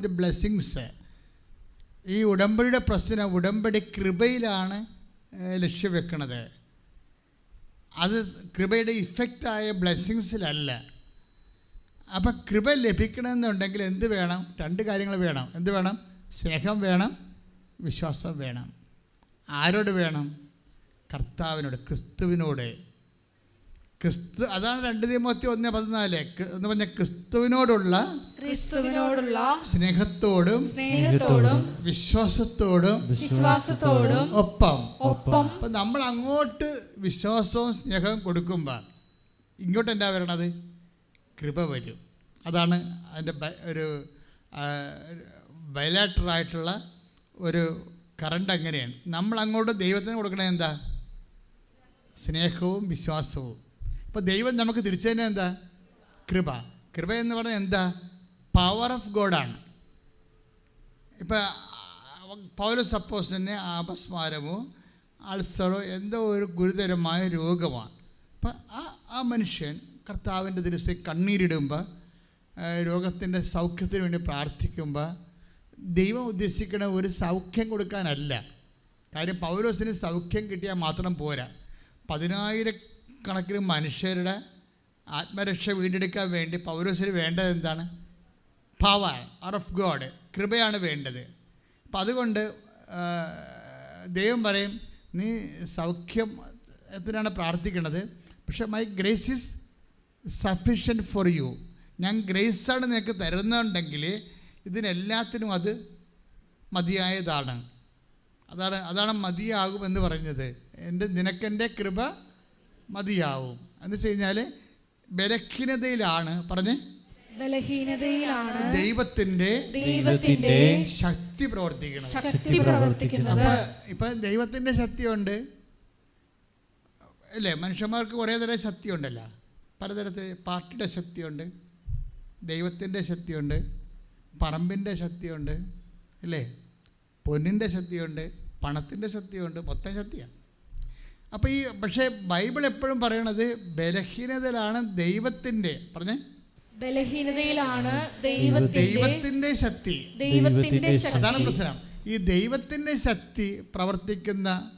The blessings ഈ ഉടമ്പടിയുടെ പ്രശ്നം ഉടമ്പടി കൃപയിലാണ് ലക്ഷ്യം വെക്കുന്നത് അത് കൃപയുടെ ഇഫക്റ്റായ ബ്ലെസ്സിങ്സിലല്ല അപ്പം കൃപ ലഭിക്കണമെന്നുണ്ടെങ്കിൽ എന്ത് വേണം? രണ്ട് കാര്യങ്ങൾ വേണം. എന്ത് വേണം? സ്നേഹം വേണം വിശ്വാസം വേണം. ആരോട് വേണം? കർത്താവിനോട് ക്രിസ്തുവിനോട്. ക്രിസ്തു അതാണ് രണ്ട് തീമോത്തി ഒന്ന് പതിനാല്. എന്ന് പറഞ്ഞ ക്രിസ്തുവിനോടുള്ള ക്രിസ്തുവിനോടുള്ള സ്നേഹത്തോടും സ്നേഹത്തോടും വിശ്വാസത്തോടും വിശ്വാസത്തോടും ഒപ്പം. ഒപ്പം. അപ്പം നമ്മൾ അങ്ങോട്ട് വിശ്വാസവും സ്നേഹവും കൊടുക്കുമ്പോൾ ഇങ്ങോട്ട് എന്താ വരണത്? കൃപ വരും. അതാണ് അതിന്റെ ഒരു ബയലാറ്ററായിട്ടുള്ള ഒരു കറണ്ട് അങ്ങനെയാണ്. നമ്മൾ അങ്ങോട്ട് ദൈവത്തിന് കൊടുക്കണേ എന്താ? സ്നേഹവും വിശ്വാസവും. ഇപ്പോൾ ദൈവം നമുക്ക് തിരിച്ചു തന്നെ എന്താ? കൃപ. കൃപ എന്ന് പറഞ്ഞാൽ എന്താ? പവർ ഓഫ് ഗോഡാണ് ഇപ്പോൾ പൗല സപ്പോസ് തന്നെ അപസ്മാരമോ അൾസറോ എന്തോ ഒരു ഗുരുതരമായ രോഗമാണ്. അപ്പം ആ ആ മനുഷ്യൻ കർത്താവിന്റെ ദിവസം കണ്ണീരിടുമ്പോൾ രോഗത്തിന്റെ സൗഖ്യത്തിന് വേണ്ടി പ്രാർത്ഥിക്കുമ്പോൾ ദൈവം ഉദ്ദേശിക്കുന്ന ഒരു സൗഖ്യം കൊടുക്കാനല്ല. കാര്യം പൗലോസിന് സൗഖ്യം കിട്ടിയാൽ മാത്രം പോരാ. പതിനായിരക്കണക്കിന് മനുഷ്യരുടെ ആത്മരക്ഷ വീണ്ടെടുക്കാൻ വേണ്ടി പൗരസിന് വേണ്ടത് എന്താണ്? പവർ ആർ ഓഫ് ഗോഡ് കൃപയാണ് വേണ്ടത്. അപ്പം അതുകൊണ്ട് ദൈവം പറയും നീ സൗഖ്യം സൗഖ്യത്തിനാണ് പ്രാർത്ഥിക്കുന്നത്. പക്ഷെ my grace is sufficient for you ഞാൻ ഗ്രേസാണ് നിനക്ക് തരുന്നുണ്ടെങ്കിൽ ഇതിനെല്ലാത്തിനും അത് മതിയായതാണ്. അതാണ് അതാണ് മതിയാകുമെന്ന് പറഞ്ഞത് എന്റെ നിനക്കെന്റെ കൃപ മതിയാവും. എന്ന് വെച്ച് കഴിഞ്ഞാൽ ബലഹീനതയിലാണ്. പറഞ്ഞ്? ബലഹീനതയിലാണ് ദൈവത്തിന്റെ ദൈവത്തിന്റെ ശക്തി പ്രവർത്തിക്കണം ശക്തി പ്രവർത്തിക്കുന്നത്. അപ്പൊ ഇപ്പൊ ദൈവത്തിന്റെ ശക്തിയുണ്ട്. അല്ലേ? മനുഷ്യന്മാർക്ക് കുറേ തരം ശക്തിയുണ്ടല്ലോ. പലതരത്തിൽ പാർട്ടിയുടെ ശക്തിയുണ്ട്. ദൈവത്തിന്റെ ശക്തിയുണ്ട്. പറമ്പിന്റെ ശക്തിയുണ്ട്. അല്ലേ? പൊന്നിന്റെ ശക്തിയുണ്ട്. പണത്തിന്റെ ശക്തിയുണ്ട്. മൊത്തം ശക്തിയാണ് അപ്പോൾ ഈ പക്ഷേ ബൈബിൾ എപ്പോഴും പറയണത് ബലഹീനതയിലാണ് ദൈവത്തിന്റെ. പറഞ്ഞേ? ബലഹീനതയിലാണ് ദൈവത്തിന്റെ ദൈവത്തിന്റെ ശക്തി. ദൈവത്തിന്റെ അതാണ് പ്രശ്നം. ഈ ദൈവത്തിന്റെ ശക്തി പ്രവർത്തിക്കുന്ന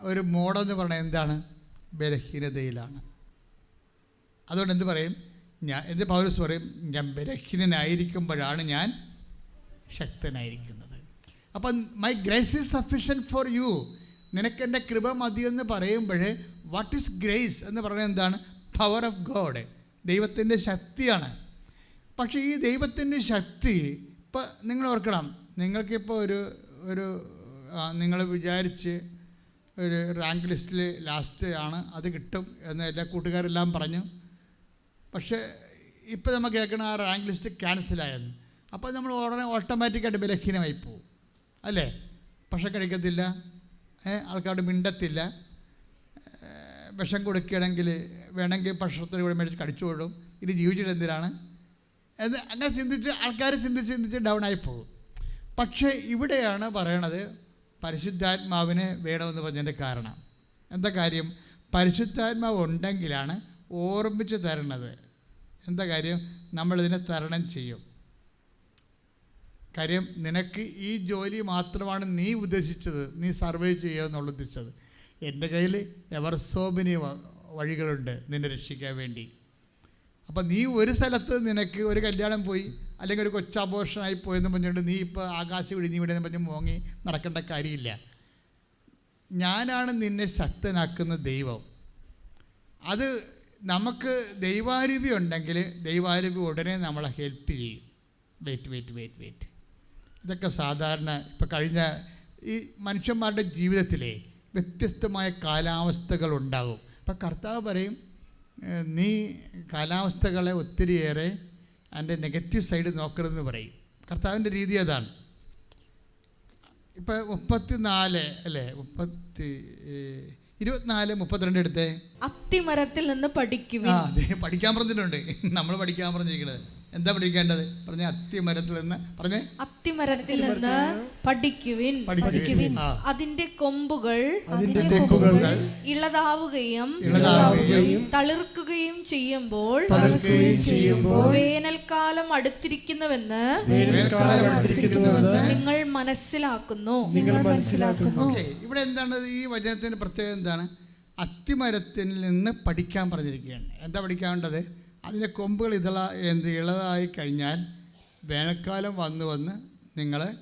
ഒരു മോഡൽ എന്ന് പറഞ്ഞാൽ എന്താണ്? ബലഹീനതയിലാണ്. അതുകൊണ്ട് എന്ത് പറയും? ഞാൻ എന്ത് പൗരസ് പറയും? ഞാൻ ബലഹീനനായിരിക്കുമ്പോഴാണ് ഞാൻ ശക്തനായിരിക്കുന്നത്. അപ്പം my grace is sufficient for you നിനക്ക് എന്റെ കൃപ മതിയെന്ന് പറയുമ്പോൾ വാട്ട് ഈസ് ഗ്രേസ് എന്ന് പറയുന്നത് എന്താണ്? പവർ ഓഫ് ഗോഡ് ദൈവത്തിന്റെ ശക്തിയാണ്. പക്ഷേ ഈ ദൈവത്തിന്റെ ശക്തി ഇപ്പം നിങ്ങൾ ഓർക്കണം നിങ്ങൾക്കിപ്പോൾ ഒരു ഒരു നിങ്ങൾ വിചാരിച്ച് ഒരു റാങ്ക് ലിസ്റ്റിൽ ലാസ്റ്റ് ആണ് അത് കിട്ടും എന്ന് എല്ലാ കൂട്ടുകാരെല്ലാം പറഞ്ഞു. പക്ഷേ ഇപ്പോൾ നമ്മൾ കേൾക്കണ ആ റാങ്ക് ലിസ്റ്റ് ക്യാൻസലായെന്ന് അപ്പോൾ നമ്മൾ ഉടനെ ഓട്ടോമാറ്റിക്കായിട്ട് ബലഹീനമായി പോകും അല്ലേ? പക്ഷെ കഴിക്കത്തില്ല. ആൾക്കാരോട് മിണ്ടത്തില്ല. വിഷം കൊടുക്കുകയാണെങ്കിൽ വേണമെങ്കിൽ ഭക്ഷണത്തിന് കൂടെ മേടിച്ച് കടിച്ചു വിടും ഇത് ജീവിച്ചിട്ട് എന്തിനാണ്? എന്ന് അങ്ങനെ ചിന്തിച്ച് ആൾക്കാർ ചിന്തിച്ച് ചിന്തിച്ച് ഡൗൺ ആയി പോകും. പക്ഷേ ഇവിടെയാണ് പറയണത് പരിശുദ്ധാത്മാവിനെ വേണമെന്ന് പറഞ്ഞതിന്റെ കാരണം. എന്താ കാര്യം? പരിശുദ്ധാത്മാവ് ഉണ്ടെങ്കിലാണ് ഓർമ്മിച്ച് തരണത്. എന്താ കാര്യം? നമ്മളിതിനെ തരണം ചെയ്യും. കാര്യം നിനക്ക് ഈ ജോലി മാത്രമാണ് നീ ഉദ്ദേശിച്ചത് നീ സർവൈവ് ചെയ്യുക എന്നുള്ള ഉദ്ദേശിച്ചത്. എന്റെ കയ്യിൽ എവർസോബിനി വഴികളുണ്ട് നിന്നെ രക്ഷിക്കാൻ വേണ്ടി. അപ്പം നീ ഒരു സ്ഥലത്ത് നിനക്ക് ഒരു കല്യാണം പോയി അല്ലെങ്കിൽ ഒരു കൊച്ചാഘോഷമായി പോയെന്ന് പറഞ്ഞുകൊണ്ട് നീ ഇപ്പോൾ ആകാശം വിഴിഞ്ഞ് ഇവിടെ എന്ന് പറഞ്ഞ് മോങ്ങി നടക്കേണ്ട കാര്യമില്ല. ഞാനാണ് നിന്നെ ശക്തനാക്കുന്ന ദൈവം. അത് നമുക്ക് ദൈവാരൂപി ഉണ്ടെങ്കിൽ ദൈവാരൂപി ഉടനെ നമ്മളെ ഹെൽപ്പ് ചെയ്യും. വെയിറ്റ് വെയിറ്റ് വെയിറ്റ് വെയിറ്റ് ഇതൊക്കെ സാധാരണ ഇപ്പം കഴിഞ്ഞ ഈ മനുഷ്യന്മാരുടെ ജീവിതത്തിലെ വ്യത്യസ്തമായ കാലാവസ്ഥകൾ ഉണ്ടാകും അപ്പം കർത്താവ് പറയും നീ കാലാവസ്ഥകളെ ഒത്തിരിയേറെ അതിന്റെ നെഗറ്റീവ് സൈഡ് നോക്കരുതെന്ന് പറയും. കർത്താവിന്റെ രീതി അതാണ്. ഇപ്പം മുപ്പത്തി നാല് അല്ലേ? മുപ്പത്തി ഇരുപത്തിനാല് മുപ്പത്തിരണ്ട് എടുത്തേ. അത്തിമരത്തിൽ നിന്ന് പഠിക്കുക ആ അതെ പഠിക്കാൻ പറഞ്ഞിട്ടുണ്ട്. നമ്മൾ പഠിക്കാൻ പറഞ്ഞിരിക്കുന്നത്. എന്താ പഠിക്കേണ്ടത്? പറഞ്ഞ അത്തിമരത്തിൽ നിന്ന് പറഞ്ഞേ. അത്തിമരത്തിൽ നിന്ന് പഠിക്കുവിൻ. പഠിക്കുവിൻ. അതിന്റെ കൊമ്പുകൾ അതിന്റെ കൊമ്പുകൾ ഇളതാവുകയും ഇളതാവുകയും തളിർക്കുകയും ചെയ്യുമ്പോൾ തളിർക്കുകയും ചെയ്യുമ്പോൾ വേനൽക്കാലം അടുത്തിരിക്കുന്നുവെന്ന് വേനൽക്കാലം അടുത്തിരിക്കുന്നുവെന്ന് നിങ്ങൾ മനസ്സിലാക്കുന്നു. നിങ്ങൾ മനസ്സിലാക്കുന്നു. ഇവിടെ എന്താണ് ഈ വചനത്തിന്റെ പ്രത്യേകത എന്താണ്? അത്തിമരത്തിൽ നിന്ന് പഠിക്കാൻ പറഞ്ഞിരിക്കുകയാണ്. എന്താ പഠിക്കാനുള്ളത്? അതിന്റെ കൊമ്പുകൾ ഇതള എന്ത് ഇളതായി കഴിഞ്ഞാൽ വേനൽക്കാലം വന്നു വന്ന് നിങ്ങൾ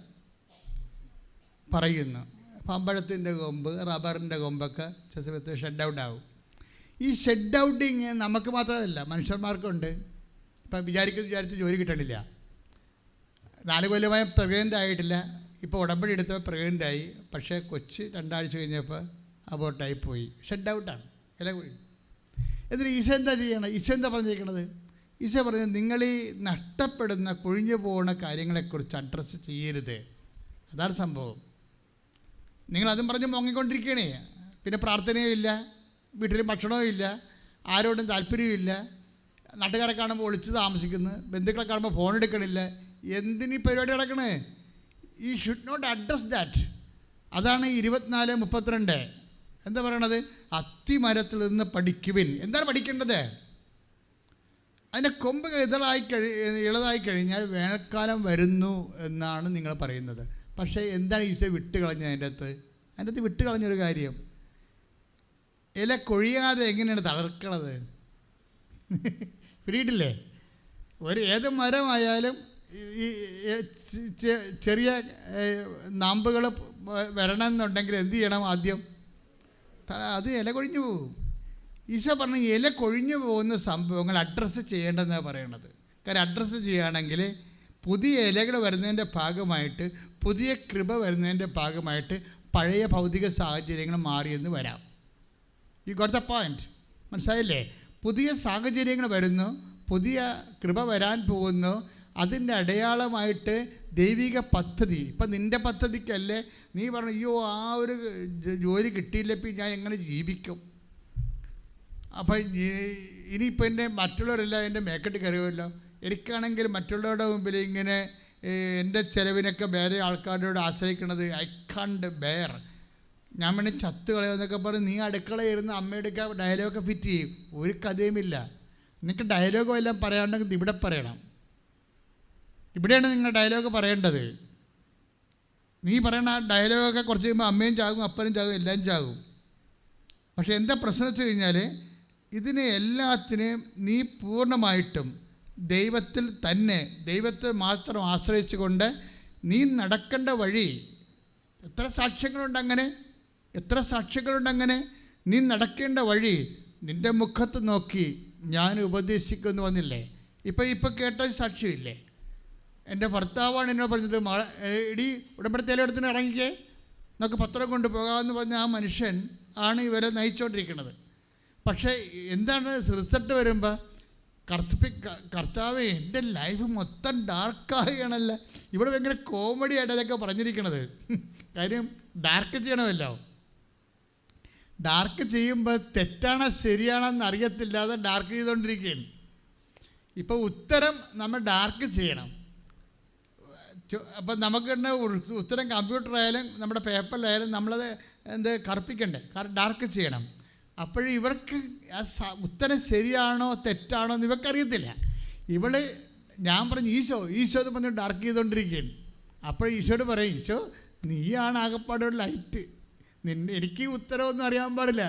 പറയുന്നു. പമ്പഴത്തിന്റെ കൊമ്പ് റബ്ബറിന്റെ കൊമ്പൊക്കെ ചില സമയത്ത് ഷെഡ് ഔട്ട് ആവും. ഈ ഷെഡ് ഔട്ടിങ് നമുക്ക് മാത്രമല്ല മനുഷ്യന്മാർക്കുണ്ട്. ഇപ്പം വിചാരിക്കുന്ന വിചാരിച്ച് ജോലി കിട്ടണില്ല. നാല് കൊല്ലമായി പ്രഗ്നന്റ് ആയിട്ടില്ല. ഇപ്പോൾ ഉടമ്പടി എടുത്തപ്പോൾ പ്രഗ്നന്റ് ആയി. പക്ഷേ കൊച്ച് രണ്ടാഴ്ച കഴിഞ്ഞപ്പോൾ അബോട്ടായി പോയി. ഷെഡ് ഔട്ടാണ് പോയി എന്നിട്ട് ഈശോ എന്താ ചെയ്യണം ഈശോ എന്താ പറഞ്ഞിരിക്കണത് ഈശോ പറഞ്ഞത് നിങ്ങൾ ഈ നഷ്ടപ്പെടുന്ന കൊഴിഞ്ഞു പോകുന്ന കാര്യങ്ങളെക്കുറിച്ച് അഡ്രസ്സ് ചെയ്യരുത്. അതാണ് സംഭവം. നിങ്ങൾ അതും പറഞ്ഞ് മുങ്ങിക്കൊണ്ടിരിക്കണേ. പിന്നെ പ്രാർത്ഥനയും ഇല്ല വീട്ടിൽ ഭക്ഷണവും ഇല്ല ആരോടും താല്പര്യവും ഇല്ല. നാട്ടുകാരെ കാണുമ്പോൾ ഒളിച്ച് താമസിക്കുന്നു ബന്ധുക്കളെ കാണുമ്പോൾ ഫോൺ എടുക്കണില്ല. എന്തിന് ഈ പരിപാടി നടക്കണേ? ഈ ഷുഡ് നോട്ട് അഡ്രസ് ദാറ്റ് അതാണ് ഇരുപത്തിനാല് മുപ്പത്തിരണ്ട്. എന്താ പറയണത്? അത്തിമരത്തിൽ നിന്ന് പഠിക്കുവിൻ. എന്താണ് പഠിക്കേണ്ടത്? അതിന്റെ കൊമ്പ് ഇതളായി കഴി ഇളതായി കഴിഞ്ഞാൽ വേനൽക്കാലം വരുന്നു എന്നാണ് നിങ്ങൾ പറയുന്നത്. പക്ഷേ എന്താണ് ഈശോ വിട്ട് കളഞ്ഞത് അതിന്റെ അകത്ത്? അതിന്റെ അകത്ത് വിട്ട് കളഞ്ഞൊരു കാര്യം. ഇല കൊഴിയാതെ എങ്ങനെയാണ് തളർക്കണത്? പിടിയിട്ടില്ലേ? ഒരു ഏത് മരമായാലും ഈ- ചെറിയ നാമ്പുകൾ വരണമെന്നുണ്ടെങ്കിൽ എന്ത് ചെയ്യണം ആദ്യം? അത് ഇല കൊഴിഞ്ഞു പോകും. ഈശോ പറഞ്ഞ ഇല കൊഴിഞ്ഞു പോകുന്ന സംഭവങ്ങൾ അഡ്രസ്സ് ചെയ്യേണ്ടതെന്നാണ് പറയണത്? കാരണം അഡ്രസ്സ് ചെയ്യുകയാണെങ്കിൽ പുതിയ ഇലകൾ വരുന്നതിന്റെ ഭാഗമായിട്ട് പുതിയ കൃപ വരുന്നതിന്റെ ഭാഗമായിട്ട് പഴയ ഭൗതിക സാഹചര്യങ്ങൾ മാറിയെന്ന് വരാം. യു ഗോട്ട് ദ പോയിന്റ് മനസ്സിലായില്ലേ? പുതിയ സാഹചര്യങ്ങൾ വരുന്നു പുതിയ കൃപ വരാൻ പോകുന്നു അതിന്റെ അടയാളമായിട്ട് ദൈവിക പദ്ധതി. ഇപ്പം നിന്റെ പദ്ധതിക്കല്ലേ നീ പറഞ്ഞു അയ്യോ ആ ഒരു ജോലി കിട്ടിയില്ലപ്പോൾ ഞാൻ എങ്ങനെ ജീവിക്കും? അപ്പം ഇനിയിപ്പോൾ എന്റെ മറ്റുള്ളവരെല്ലാം എന്റെ മേക്കെട്ട് കയറുമല്ലോ എനിക്കാണെങ്കിൽ മറ്റുള്ളവരുടെ മുമ്പിൽ ഇങ്ങനെ എന്റെ ചിലവിനൊക്കെ വേറെ ആൾക്കാരോട് ആശ്രയിക്കുന്നത് ഐ കണ്ട് ബെയർ ഞാൻ വേണേൽ ചത്ത് കളയുമെന്നൊക്കെ പറഞ്ഞ് നീ അടുക്കള ഇരുന്ന് അമ്മയുടെ ഡയലോഗൊക്കെ ഫിറ്റ് ചെയ്യും. ഒരു കഥയുമില്ല. നിനക്ക് ഡയലോഗോ എല്ലാം പറയാണ്ടെങ്കിൽ ഇവിടെ പറയണം. ഇവിടെയാണ് നിങ്ങൾ ഡയലോഗ് പറയേണ്ടത്. നീ പറയണ ഡയലോഗൊക്കെ കുറച്ച് കഴിയുമ്പോൾ അമ്മയും ചാകും അപ്പനും ചാകും എല്ലാം ചാകും. പക്ഷെ എന്താ പ്രശ്നം വെച്ച് കഴിഞ്ഞാൽ ഇതിനെ എല്ലാത്തിനെയും നീ പൂർണമായിട്ടും ദൈവത്തിൽ തന്നെ ദൈവത്തെ മാത്രം ആശ്രയിച്ചുകൊണ്ട് നീ നടക്കേണ്ട വഴി എത്ര സാക്ഷ്യങ്ങളുണ്ട് അങ്ങനെ? എത്ര സാക്ഷ്യങ്ങളുണ്ട് അങ്ങനെ? നീ നടക്കേണ്ട വഴി നിന്റെ മുഖത്ത് നോക്കി ഞാൻ ഉപദേശിക്കുമെന്ന് വന്നില്ലേ ഇപ്പം ഇപ്പം കേട്ട സാക്ഷ്യമില്ലേ? എന്റെ ഭർത്താവാണ് എന്നോട് പറഞ്ഞത് മഴ എടി ഉടമ്പടത്തേലെടുത്തിന് ഇറങ്ങിക്കേ. നമുക്ക് പത്രം കൊണ്ട് പോകാമെന്ന് പറഞ്ഞ ആ മനുഷ്യൻ ആണ് ഇവരെ നയിച്ചുകൊണ്ടിരിക്കുന്നത് പക്ഷേ എന്താണ് റിസൾട്ട് വരുമ്പോൾ കർത്തപ്പി കർത്താവ് എന്റെ ലൈഫ് മൊത്തം ഡാർക്കാകുകയാണല്ല ഇവിടെ ഭയങ്കര കോമഡി ആയിട്ട് അതൊക്കെ പറഞ്ഞിരിക്കണത്. കാര്യം ഡാർക്ക് ചെയ്യണമല്ലോ. ഡാർക്ക് ചെയ്യുമ്പോൾ തെറ്റാണോ ശരിയാണെന്ന് അറിയത്തില്ലാതെ ഡാർക്ക് ചെയ്തുകൊണ്ടിരിക്കുകയാണ് ഇപ്പോൾ ഉത്തരം നമ്മൾ ഡാർക്ക് ചെയ്യണം. അപ്പം നമുക്ക് തന്നെ ഉത്തരം കമ്പ്യൂട്ടർ ആയാലും നമ്മുടെ പേപ്പറിലായാലും നമ്മളത് എന്ത് കറുപ്പിക്കണ്ടേ? ഡാർക്ക് ചെയ്യണം. അപ്പോഴും ഇവർക്ക് ഉത്തരം ശരിയാണോ തെറ്റാണോ എന്ന് ഇവർക്കറിയത്തില്ല ഇവൾ ഞാൻ പറഞ്ഞു ഈശോ ഈശോ എന്ന് പറഞ്ഞു ഡാർക്ക് ചെയ്തുകൊണ്ടിരിക്കുകയാണ് അപ്പോൾ ഈശോട് പറയും ഈശോ നീയാണ് ആകെപ്പാടുള്ള ലൈറ്റ് നിന്നെ എനിക്ക് ഉത്തരവൊന്നും അറിയാൻ പാടില്ല.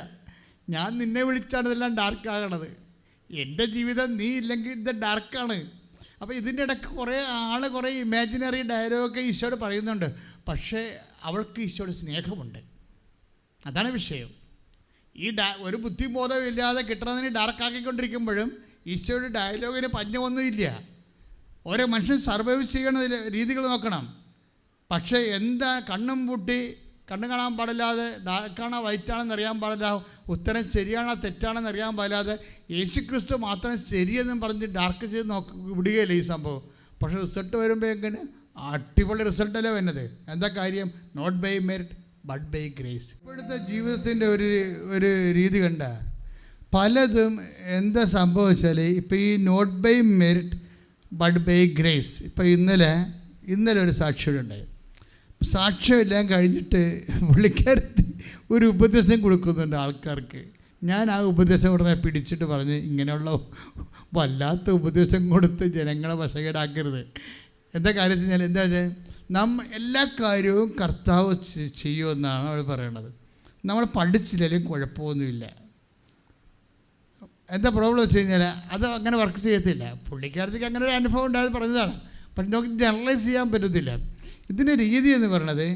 ഞാൻ നിന്നെ വിളിച്ചാണ് ഇതെല്ലാം ഡാർക്ക് ആകണത്. എന്റെ ജീവിതം നീ ഇല്ലെങ്കിൽ ഇത് ഡാർക്കാണ് അപ്പോൾ ഇതിന്റെ ഇടയ്ക്ക് കുറേ ആൾ കുറേ ഇമാജിനറി ഡയലോഗൊക്കെ ഈശോട് പറയുന്നുണ്ട്. പക്ഷേ അവൾക്ക് ഈശോയുടെ സ്നേഹമുണ്ട്. അതാണ് വിഷയം. ഈ ഡാ ഒരു ബുദ്ധിബോധം ഇല്ലാതെ കിട്ടണതിന് ഡാർക്കാക്കിക്കൊണ്ടിരിക്കുമ്പോഴും ഈശോയുടെ ഡയലോഗിന് പഞ്ഞമൊന്നുമില്ല ഓരോ മനുഷ്യൻ സർവൈവ് ചെയ്യണ രീതികൾ നോക്കണം. പക്ഷേ എന്താ കണ്ണും പൂട്ടി കണ്ണു കാണാൻ പാടില്ലാതെ ഡാർക്കാണോ വൈറ്റാണെന്ന് അറിയാൻ പാടില്ല ഉത്തരം ശരിയാണോ തെറ്റാണെന്ന് അറിയാൻ പാടില്ലാതെ യേശു ക്രിസ്തു മാത്രം ശരിയെന്നും പറഞ്ഞ് ഡാർക്ക് ചെയ്ത് നോക്ക് വിടുകയില്ല ഈ സംഭവം. പക്ഷേ റിസൾട്ട് വരുമ്പോൾ എങ്ങനെ? അടിപൊളി റിസൾട്ടല്ലേ വന്നത് എന്താ കാര്യം? Not by merit but by grace ഇപ്പോഴത്തെ ജീവിതത്തിന്റെ ഒരു ഒരു രീതി കണ്ട. പലതും എന്താ സംഭവിച്ചാൽ ഇപ്പോൾ ഈ not by merit but by grace ഇപ്പോൾ ഇന്നലെ ഇന്നലെ ഒരു സാക്ഷിയുണ്ടായി സാക്ഷ്യമെല്ലാം കഴിഞ്ഞിട്ട് പുള്ളിക്കാരത്തി ഒരു ഉപദേശം കൊടുക്കുന്നുണ്ട് ആൾക്കാർക്ക്. ഞാൻ ആ ഉപദേശം ഉടനെ പിടിച്ചിട്ട് പറഞ്ഞ് ഇങ്ങനെയുള്ള വല്ലാത്ത ഉപദേശം കൊടുത്ത് ജനങ്ങളെ വശകേടാക്കരുത്. എന്താ കാര്യം വെച്ച് കഴിഞ്ഞാൽ എന്താ വെച്ചാൽ നമ്മ എല്ലാ കാര്യവും കർത്താവ് ചെയ്യുമെന്നാണ് അവർ പറയണത്. നമ്മൾ പഠിച്ചില്ലെങ്കിലും കുഴപ്പമൊന്നുമില്ല. എന്താ പ്രോബ്ലം വെച്ച് കഴിഞ്ഞാൽ അത് അങ്ങനെ വർക്ക് ചെയ്യത്തില്ല. പുള്ളിക്കാരത്തേക്ക് അങ്ങനെ ഒരു അനുഭവം ഉണ്ടായത് പറഞ്ഞതാണ്. പക്ഷെ നമുക്ക് ജനറലൈസ് ചെയ്യാൻ പറ്റത്തില്ല. ഇതിന്റെ രീതി എന്ന് പറയുന്നത്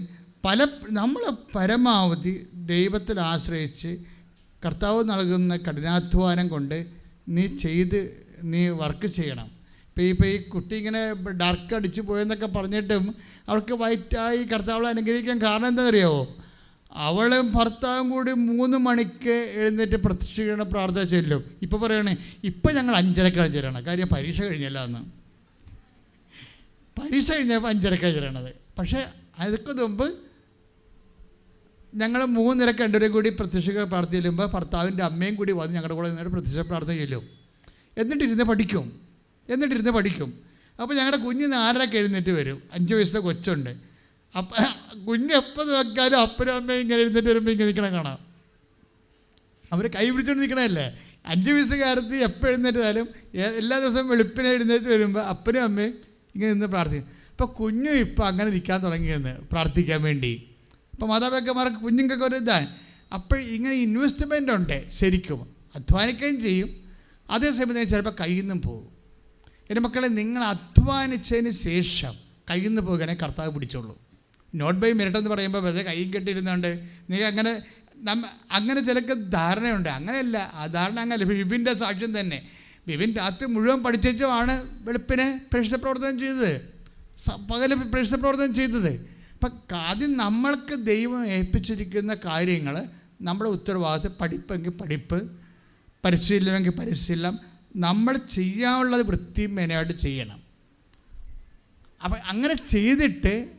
പല നമ്മൾ പരമാവധി ദൈവത്തിൽ ആശ്രയിച്ച് കർത്താവ് നൽകുന്ന കഠിനാധ്വാനം കൊണ്ട് നീ ചെയ്ത് നീ വർക്ക് ചെയ്യണം. ഇപ്പോൾ ഇപ്പോൾ ഈ കുട്ടി ഇങ്ങനെ ഡാർക്ക് അടിച്ച് പോയെന്നൊക്കെ പറഞ്ഞിട്ടും അവൾക്ക് വൈറ്റായി കർത്താവളെ അനുഗ്രഹിക്കാൻ കാരണം എന്താണെന്നറിയാവോ? അവളും ഭർത്താവും കൂടി മൂന്ന് മണിക്ക് എഴുന്നേറ്റ് പ്രത്യക്ഷീകരണ പ്രാർത്ഥന ചെല്ലും. ഇപ്പോൾ പറയണേ ഇപ്പം ഞങ്ങൾ അഞ്ചരക്കാണ് ചെല്ലണം കാര്യം പരീക്ഷ കഴിഞ്ഞല്ല അന്ന്. പരീക്ഷ കഴിഞ്ഞപ്പോൾ അഞ്ചരക്കാണ് ചെല്ലണത്. പക്ഷേ അതൊക്കെ മുമ്പ് ഞങ്ങൾ മൂന്നര രണ്ടുപേരും കൂടി പ്രത്യക്ഷ പ്രാർത്ഥന ചെല്ലുമ്പോൾ ഭർത്താവിന്റെ അമ്മയും കൂടി വന്ന് ഞങ്ങളുടെ കൂടെ നിന്നിട്ട് പ്രത്യക്ഷ പ്രാർത്ഥന ചെല്ലും. എന്നിട്ടിരുന്ന് പഠിക്കും. എന്നിട്ടിരുന്ന് പഠിക്കും. അപ്പോൾ ഞങ്ങളുടെ കുഞ്ഞ് നാലരക്ക് എഴുന്നേറ്റ് വരും. അഞ്ച് വയസ്സിലെ കൊച്ചുണ്ട്. അപ്പം കുഞ്ഞ് എപ്പോൾ നോക്കിയാലും അപ്പനും അമ്മയും ഇങ്ങനെ എഴുന്നേറ്റ് വരുമ്പോൾ ഇങ്ങനെ നിൽക്കണം കാണാം. അവർ കൈ പിടിച്ചുകൊണ്ട് നിൽക്കണമല്ലേ അഞ്ച് വയസ്സുകാരത്ത് എപ്പോൾ എഴുന്നേറ്റാലും എല്ലാ ദിവസവും വെളുപ്പിനെ എഴുന്നേറ്റ് വരുമ്പോൾ അപ്പനും അമ്മയും ഇങ്ങനെ നിന്ന് പ്രാർത്ഥിക്കും. അപ്പോൾ കുഞ്ഞും ഇപ്പോൾ അങ്ങനെ നിൽക്കാൻ തുടങ്ങിയെന്ന് പ്രാർത്ഥിക്കാൻ വേണ്ടി. അപ്പോൾ മാതാപിതാക്കന്മാർക്ക് കുഞ്ഞുങ്ങൾക്ക് ഒരു ഇതാണ്. അപ്പോൾ ഇങ്ങനെ ഇൻവെസ്റ്റ്മെന്റ് ഉണ്ട് ശരിക്കും. അധ്വാനിക്കുകയും ചെയ്യും. അതേസമയം ചിലപ്പോൾ കയ്യിൽ നിന്നും പോകും. എന്റെ മക്കളെ നിങ്ങൾ അധ്വാനിച്ചതിന് ശേഷം കയ്യിൽ നിന്ന് പോകാനേ കർത്താവ് പിടിച്ചോളൂ. നോട്ട് ബൈ മെറിറ്റ് എന്ന് പറയുമ്പോൾ വെറുതെ കൈ കെട്ടിയിരുന്നുകൊണ്ട് നീ അങ്ങനെ നമ്മ അങ്ങനെ ചിലക്ക് ധാരണയുണ്ട്. അങ്ങനെയല്ല. ആ ധാരണ അങ്ങനെ ഇപ്പം ബിബിന്റെ സാക്ഷ്യം തന്നെ. ബിബിൻ രാത്രി മുഴുവൻ പഠിച്ചുമാണ് വെളുപ്പിനെ പ്രേക്ഷിത പ്രവർത്തനം ചെയ്തത്. പകൽ പ്രേക്ഷിത പ്രവർത്തനം ചെയ്തത്. അപ്പം ആദ്യം നമ്മൾക്ക് ദൈവം ഏൽപ്പിച്ചിരിക്കുന്ന കാര്യങ്ങൾ നമ്മുടെ ഉത്തരവാദിത്വം പഠിപ്പെങ്കിൽ പഠിപ്പ് പരിശീലനമെങ്കിൽ പരിശീലനം നമ്മൾ ചെയ്യാനുള്ളത് വൃത്തിയും മെനയായിട്ട് ചെയ്യണം. അപ്പം അങ്ങനെ ചെയ്തിട്ട്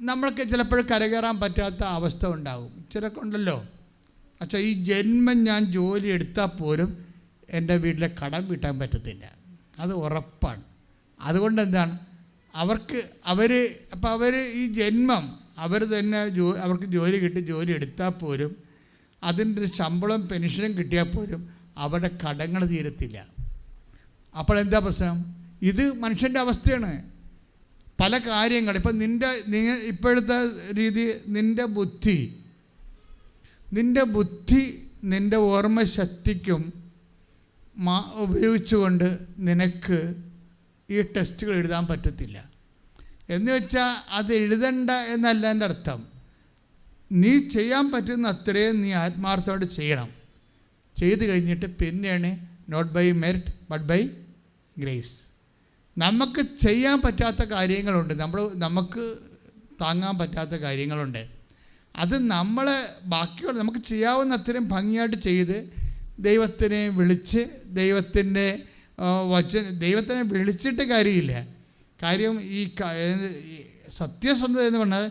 നമ്മൾക്ക് ചിലപ്പോൾ കരകയറാൻ പറ്റാത്ത അവസ്ഥ ഉണ്ടാകും ചിലക്കുണ്ടല്ലോ അച്ഛാ ഈ ജന്മം ഞാൻ ജോലി എടുത്താൽ പോലും എന്റെ വീട്ടിലെ കടം വീട്ടാൻ പറ്റത്തില്ല. അത് ഉറപ്പാണ്. അതുകൊണ്ട് എന്താണ്? അവർക്ക് അവർ അപ്പോൾ അവർ ഈ ജന്മം അവർ തന്നെ ജോ അവർക്ക് ജോലി കിട്ടി ജോലി എടുത്താൽ പോലും അതിന്റെ ശമ്പളം പെൻഷനും കിട്ടിയാൽ പോലും അവരുടെ കടങ്ങൾ തീരത്തില്ല. അപ്പോൾ എന്താ പ്രശ്നം? ഇത് മനുഷ്യന്റെ അവസ്ഥയാണ്. പല കാര്യങ്ങൾ ഇപ്പം നിന്റെ നിങ്ങൾ ഇപ്പോഴത്തെ രീതി നിന്റെ ബുദ്ധി നിന്റെ ബുദ്ധി നിന്റെ ഓർമ്മശക്തിക്കും മാ ഉപയോഗിച്ചുകൊണ്ട് നിനക്ക് ഈ ടെസ്റ്റുകൾ എഴുതാൻ പറ്റത്തില്ല. എന്ന് വെച്ചാൽ അത് എഴുതണ്ട എന്നല്ല എന്റെ അർത്ഥം. നീ ചെയ്യാൻ പറ്റുന്ന അത്രയും നീ ആത്മാർത്ഥമായിട്ട് ചെയ്യണം. ചെയ്ത് കഴിഞ്ഞിട്ട് പിന്നെയാണ് not by merit but by grace നമുക്ക് ചെയ്യാൻ പറ്റാത്ത കാര്യങ്ങളുണ്ട്. നമ്മൾ നമുക്ക് താങ്ങാൻ പറ്റാത്ത കാര്യങ്ങളുണ്ട്. അത് നമ്മൾ ബാക്കിയുള്ള നമുക്ക് ചെയ്യാവുന്ന അത്രയും ഭംഗിയായിട്ട് ചെയ്ത് ദൈവത്തിനെ വിളിച്ച് ദൈവത്തിന്റെ വചന ദൈവത്തിനെ വിളിച്ചിട്ട് കാര്യമില്ല. കാര്യം ഈ ഈ സത്യസന്ധത എന്ന് പറഞ്ഞാൽ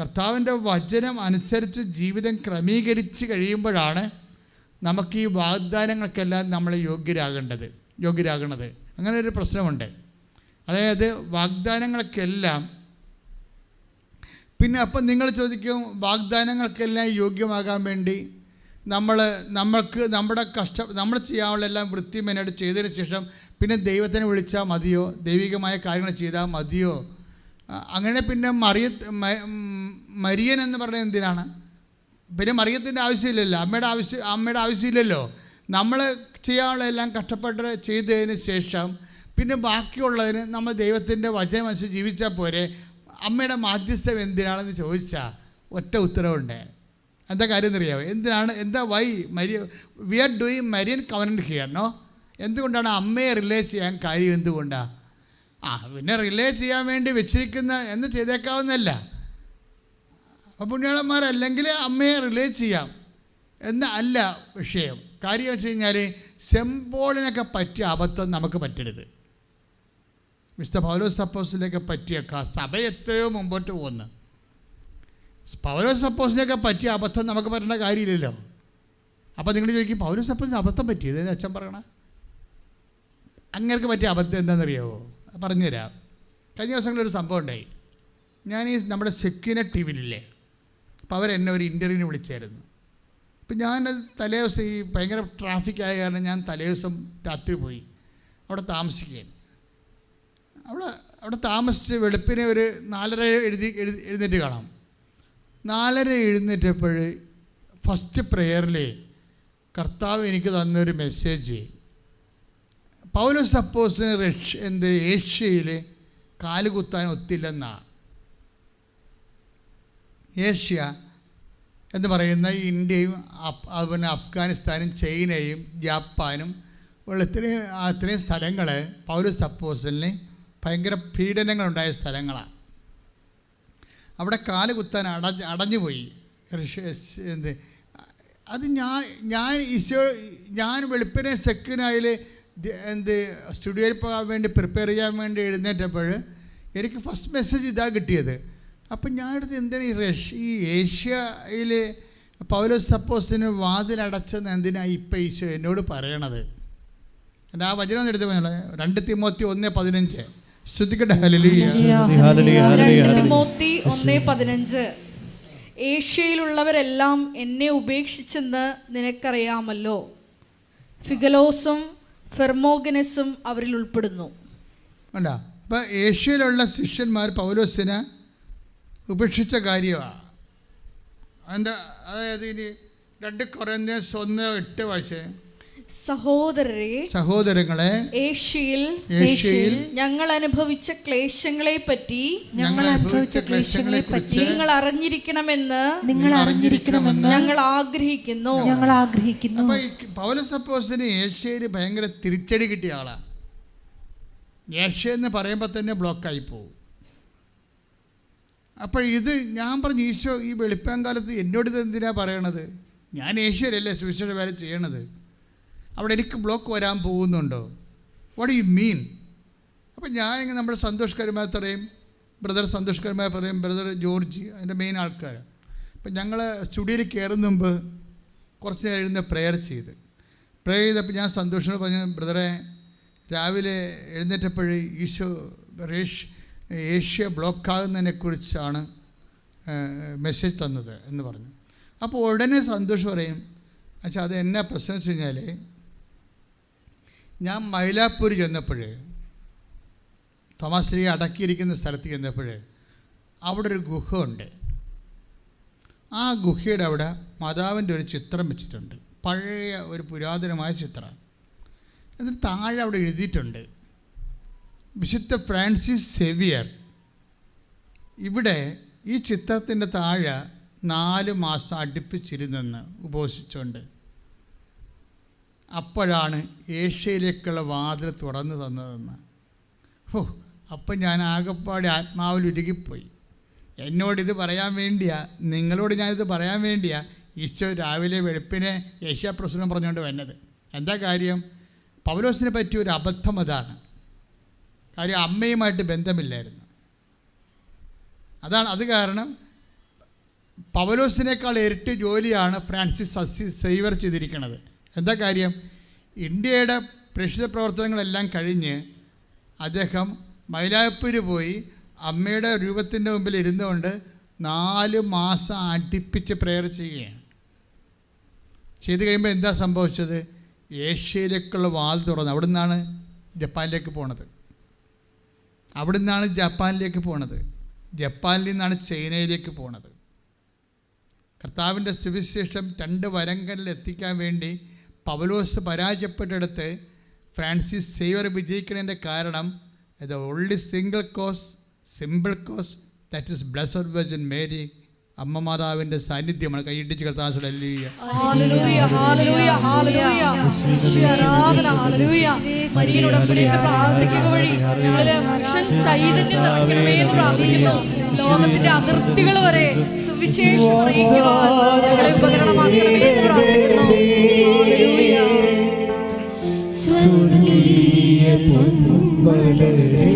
കർത്താവിന്റെ വചനം അനുസരിച്ച് ജീവിതം ക്രമീകരിച്ച് കഴിയുമ്പോഴാണ് നമുക്ക് ഈ വാഗ്ദാനങ്ങൾക്കെല്ലാം നമ്മൾ യോഗ്യരാകേണ്ടത് യോഗ്യരാകണത്. അങ്ങനെ ഒരു പ്രശ്നമുണ്ട്. അതായത് വാഗ്ദാനങ്ങൾക്കെല്ലാം പിന്നെ അപ്പം നിങ്ങൾ ചോദിക്കും വാഗ്ദാനങ്ങൾക്കെല്ലാം യോഗ്യമാകാൻ വേണ്ടി നമ്മൾ നമ്മൾക്ക് നമ്മുടെ കഷ്ട നമ്മൾ ചെയ്യാനുള്ളതെല്ലാം വൃത്തി മെനയായിട്ട് ചെയ്തതിന് ശേഷം പിന്നെ ദൈവത്തിനെ വിളിച്ചാൽ മതിയോ? ദൈവികമായ കാര്യങ്ങൾ ചെയ്താൽ മതിയോ? അങ്ങനെ പിന്നെ മറിയ മരിയൻ എന്ന് പറഞ്ഞ എന്തിനാണ്? പിന്നെ മറിയത്തിന്റെ ആവശ്യമില്ലല്ലോ. അമ്മയുടെ ആവശ്യം അമ്മയുടെ ആവശ്യമില്ലല്ലോ. നമ്മൾ ചെയ്യാനുള്ള എല്ലാം കഷ്ടപ്പെട്ട് ചെയ്തതിന് ശേഷം പിന്നെ ബാക്കിയുള്ളതിന് നമ്മൾ ദൈവത്തിന്റെ വചനമനുസരിച്ച് ജീവിച്ചാൽ പോരെ? അമ്മയുടെ മാധ്യസ്ഥം എന്തിനാണെന്ന് ചോദിച്ചാൽ ഒറ്റ ഉത്തരവുണ്ട്. എന്താ കാര്യം എന്നറിയാമോ എന്തിനാണ് എന്താ why Maria we are doing Marian covenant here no എന്തുകൊണ്ടാണ് അമ്മയെ റിലേ ചെയ്യാൻ കാര്യം എന്തുകൊണ്ടാണ് ആ പിന്നെ റിലേ ചെയ്യാൻ വേണ്ടി വെച്ചിരിക്കുന്ന എന്ന് ചെയ്തേക്കാവുന്നല്ല അപ്പോൾ പുണ്യാളന്മാരല്ലെങ്കിൽ അമ്മയെ റിലേ ചെയ്യാം എന്ന അല്ല വിഷയം. കാര്യം വെച്ച് കഴിഞ്ഞാൽ സെമ്പോളിനൊക്കെ പറ്റിയ അബദ്ധം നമുക്ക് പറ്റരുത്. മിസ്റ്റർ പൗലോസ് സപ്പോസിലേക്ക് പറ്റിയ സഭ എത്രയോ മുമ്പോട്ട് പോകുന്നു. പൗലോസ് സപ്പോസിനൊക്കെ പറ്റിയ അബദ്ധം നമുക്ക് പറ്റേണ്ട കാര്യമില്ലല്ലോ. അപ്പോൾ നിങ്ങൾ ചോദിക്കും പൗലോസ് സപ്പോസിന് അബദ്ധം പറ്റിയത് അച്ഛൻ പറയണ? അങ്ങനെയൊക്കെ പറ്റിയ അബദ്ധം എന്താണെന്നറിയാമോ പറഞ്ഞുതരാം. കഴിഞ്ഞ ദിവസങ്ങളൊരു സംഭവം ഉണ്ടായി. ഞാൻ ഈ നമ്മുടെ സെക്യൂന ടി വിയിലില്ലേ അപ്പോൾ അവരെന്നെ ഒരു ഇന്റർവ്യൂവിന് വിളിച്ചായിരുന്നു. അപ്പം ഞാൻ തലേ ദിവസം ഈ ഭയങ്കര ട്രാഫിക് ആയ കാരണം ഞാൻ തലേ ദിവസം രാത്രി പോയി. അവിടെ താമസിക്കുകയാണ് അവിടെ അവിടെ താമസിച്ച് വെളുപ്പിനെ ഒരു നാലര എഴുതി എഴുതി എഴുന്നേറ്റ് കാണാം. നാലര എഴുന്നേറ്റപ്പോൾ ഫസ്റ്റ് പ്രെയറിലെ കർത്താവ് എനിക്ക് തന്നൊരു മെസ്സേജ് പൗല സപ്പോസിന് റഷ്യ എന്ത് ഏഷ്യയിൽ കാലുകുത്താൻ ഒത്തില്ലെന്നാണ് ഏഷ്യ എന്ന് പറയുന്ന ഇന്ത്യയും അതുപോലെ അഫ്ഗാനിസ്ഥാനും ചൈനയും ജപ്പാനും ഉള്ള ഇത്രയും അത്രയും സ്ഥലങ്ങൾ പൗല സപ്പോസിന് ഭയങ്കര പീഡനങ്ങളുണ്ടായ സ്ഥലങ്ങളാണ് അവിടെ കാൽ കുത്താൻ അടഞ്ഞ് അടഞ്ഞുപോയി. പോയി എന്ത്? അത് ഞാൻ ഞാൻ ഈശോ ഞാൻ വെളുപ്പിനെ സെക്കിനായിൽ എന്ത് സ്റ്റുഡിയോയിൽ പോകാൻ വേണ്ടി പ്രിപ്പയർ ചെയ്യാൻ വേണ്ടി എഴുന്നേറ്റപ്പോൾ എനിക്ക് ഫസ്റ്റ് മെസ്സേജ് ഇതാ കിട്ടിയത്. അപ്പം ഞാൻ എടുത്ത് എന്തിനാ ഈ റഷ്യ ഈ ഏഷ്യയിൽ പൗലോസ് സപ്പോസിന് വാതിലടച്ചെന്ന് എന്തിനാണ് ഇപ്പം ഈശോ എന്നോട് പറയണത്? എന്റെ ആ വചനം എടുത്ത് പറഞ്ഞത് രണ്ട് തിമോത്തി ഒന്ന് പതിനഞ്ച്. ഏഷ്യയിലുള്ളവരെല്ലാം എന്നെ ഉപേക്ഷിച്ചെന്ന് നിനക്കറിയാമല്ലോ. ഫിഗലോസും ഫെർമോഗനസും അവരിൽ ഉൾപ്പെടുന്നു. അപ്പം ഏഷ്യയിലുള്ള ശിഷ്യന്മാർ പൗലോസിനെ ഉപേക്ഷിച്ച കാര്യമാണ് അതിന്റെ അതായത് ഇനി രണ്ട് കുറഞ്ഞ ഒന്ന് എട്ട് വയസ്സ് സഹോദരരെ സഹോദരങ്ങളെ ഏഷ്യയിൽ ഏഷ്യയിൽ ഞങ്ങൾ അനുഭവിച്ച ക്ലേശങ്ങളെ പറ്റി ഞങ്ങൾ അനുഭവിച്ച ക്ലേശങ്ങളെ പറ്റി നിങ്ങൾ അറിഞ്ഞിരിക്കണമെന്ന് നിങ്ങൾ അറിഞ്ഞിരിക്കണമെന്ന് ഞങ്ങൾ ആഗ്രഹിക്കുന്നു. ഞങ്ങൾ ആഗ്രഹിക്കുന്നു. പൗലസപ്പോസിന് പൗലോസ് സപ്പോസിന് ഏഷ്യയിൽ ഭയങ്കര തിരിച്ചടി കിട്ടിയ ആളാ. ഏഷ്യ എന്ന് പറയുമ്പോൾ തന്നെ ബ്ലോക്കായി പോകും അപ്പോൾ ഇത് ഞാൻ പറഞ്ഞു ഈശോ ഈ വെളുപ്പം കാലത്ത് എന്നോട് ഇത് എന്തിനാണ് പറയണത്? ഞാൻ ഏഷ്യയിലല്ലേ സുവിശേഷ വേല ചെയ്യണത്? അവിടെ എനിക്ക് ബ്ലോക്ക് വരാൻ പോകുന്നുണ്ടോ? വാട്ട് യു മീൻ അപ്പം ഞാനിങ്ങനെ നമ്മുടെ സന്തോഷ് കരുമാ പറയും ബ്രദർ സന്തോഷ് പറയും ബ്രദർ ജോർജ് അതിന്റെ മെയിൻ ആൾക്കാർ അപ്പം ഞങ്ങൾ സ്റ്റുഡിയോയിൽ കയറുന്ന മുമ്പ് കുറച്ച് നേരം എഴുന്ന പ്രെയർ ചെയ്ത്. പ്രെയർ ചെയ്തപ്പോൾ ഞാൻ സന്തോഷം പറഞ്ഞു ബ്രദറെ രാവിലെ എഴുന്നേറ്റപ്പോൾ ഈശോ റേഷ് ഏഷ്യ ബ്ലോക്കാകുന്നതിനെക്കുറിച്ചാണ് മെസ്സേജ് തന്നത് എന്ന് പറഞ്ഞു. അപ്പോൾ ഉടനെ സന്തോഷം പറയും അച്ഛാ അത് എന്നാ പ്രശ്നം വെച്ച് കഴിഞ്ഞാൽ ഞാൻ മൈലാപ്പൂർ ചെന്നപ്പോഴേ തോമാശ്രീ അടക്കിയിരിക്കുന്ന സ്ഥലത്ത് ചെന്നപ്പോഴേ അവിടെ ഒരു ഗുഹ ഉണ്ട് ആ ഗുഹയുടെ അവിടെ മാതാവിന്റെ ഒരു ചിത്രം വെച്ചിട്ടുണ്ട്. പഴയ ഒരു പുരാതനമായ ചിത്രം. എന്നിട്ട് താഴെ അവിടെ എഴുതിയിട്ടുണ്ട് വിശുദ്ധ ഫ്രാൻസിസ് സെവിയർ. ഇവിടെ ഈ ചിത്രത്തിന്റെ താഴെ നാല് മാസം അടുപ്പിച്ചിരുന്നെന്ന് ഉപവസിച്ചുകൊണ്ട് അപ്പോഴാണ് ഏഷ്യയിലേക്കുള്ള വാതിൽ തുറന്നു തന്നതെന്ന്. ഓ അപ്പം ഞാൻ ആകെപ്പാടെ ആത്മാവിൽ ഉരുകിപ്പോയി. ഇത് പറയാൻ വേണ്ടിയാ നിങ്ങളോട് ഞാനിത് പറയാൻ വേണ്ടിയാ ഈശോ രാവിലെ വെളുപ്പിനെ ഏഷ്യ പ്രസംഗം പറഞ്ഞുകൊണ്ട് വന്നത്. എന്താ കാര്യം? പൗലോസിനെ പറ്റിയ ഒരു അബദ്ധം അതാണ്. കാര്യം അമ്മയുമായിട്ട് ബന്ധമില്ലായിരുന്നു. അതാണ് അത് കാരണം പൗലോസിനേക്കാൾ ഇരട്ടി ജോലിയാണ് ഫ്രാൻസിസ് സസി സൈവർ ചെയ്തിരിക്കുന്നത് എന്താ കാര്യം? ഇന്ത്യയുടെ പ്രഷിത പ്രവർത്തനങ്ങളെല്ലാം കഴിഞ്ഞ് അദ്ദേഹം മൈലാപ്പൂർ പോയി അമ്മയുടെ രൂപത്തിന്റെ മുമ്പിൽ ഇരുന്നുകൊണ്ട് നാല് മാസം അടുപ്പിച്ച് പ്രെയർ ചെയ്യുകയാണ്. ചെയ്ത് കഴിയുമ്പോൾ എന്താ സംഭവിച്ചത്? ഏഷ്യയിലേക്കുള്ള വാൽ തുറന്ന്. അവിടെ നിന്നാണ് ജപ്പാനിലേക്ക് പോണത്. അവിടെ നിന്നാണ് ജപ്പാനിലേക്ക് പോണത്. ജപ്പാനിൽ നിന്നാണ് ചൈനയിലേക്ക് പോണത്. കർത്താവിന്റെ സുവിശേഷം രണ്ട് വരങ്ങളിൽ എത്തിക്കാൻ വേണ്ടി പവലോസ് പരാജയപ്പെട്ടിടത്ത് ഫ്രാൻസിസ് സേവർ വിജയിക്കുന്നതിന്റെ കാരണം the only single cause simple cause that is blessed virgin Mary അമ്മ മാതാവിന്റെ സാന്നിധ്യമാണ്. കർത്താസുടെ ഹല്ലേലൂയ, ഹല്ലേലൂയ, ഹല്ലേലൂയ. ഈശോ സ്വർഗീയ പൊന്മലരേ.